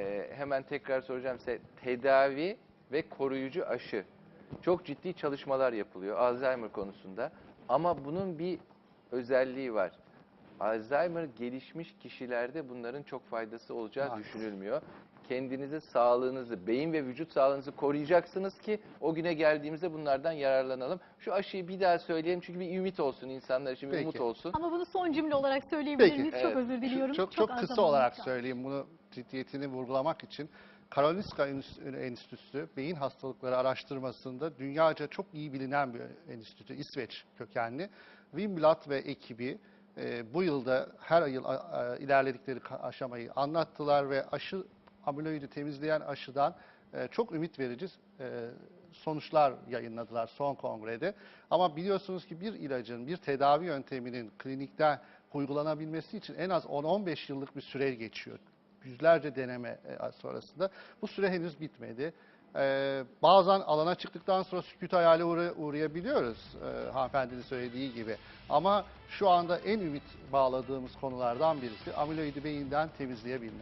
Ee, hemen tekrar soracağım size. Tedavi ve koruyucu aşı. Çok ciddi çalışmalar yapılıyor Alzheimer konusunda. Ama bunun bir özelliği var. Alzheimer gelişmiş kişilerde bunların çok faydası olacağı Maalesef. düşünülmüyor. Kendinizi, sağlığınızı, beyin ve vücut sağlığınızı koruyacaksınız ki o güne geldiğimizde bunlardan yararlanalım. Şu aşıyı bir daha söyleyelim çünkü bir ümit olsun insanlar için bir Peki. umut olsun. Ama bunu son cümle olarak söyleyebilir Peki, miyiz? evet. Çok özür diliyorum. Çok çok, az kısa zamanımız olarak söyleyeyim bunu ciddiyetini vurgulamak için. Karolinska Enstitü- Enstitüsü beyin hastalıkları araştırmasında dünyaca çok iyi bilinen bir enstitü, İsveç kökenli. Wimblat ve ekibi e, bu yılda her yıl a- ilerledikleri aşamayı anlattılar ve aşı amiloidi temizleyen aşıdan e, çok ümit verici e, sonuçlar yayınladılar son kongrede. Ama biliyorsunuz ki bir ilacın, bir tedavi yönteminin klinikte uygulanabilmesi için en az 10-15 yıllık bir süre geçiyor. Yüzlerce deneme e, sonrasında. Bu süre henüz bitmedi. Ee, bazen alana çıktıktan sonra sükut hayale uğra- uğrayabiliyoruz e, hanımefendinin söylediği gibi. Ama şu anda en ümit bağladığımız konulardan birisi amiloidi beyinden temizleyebilmek.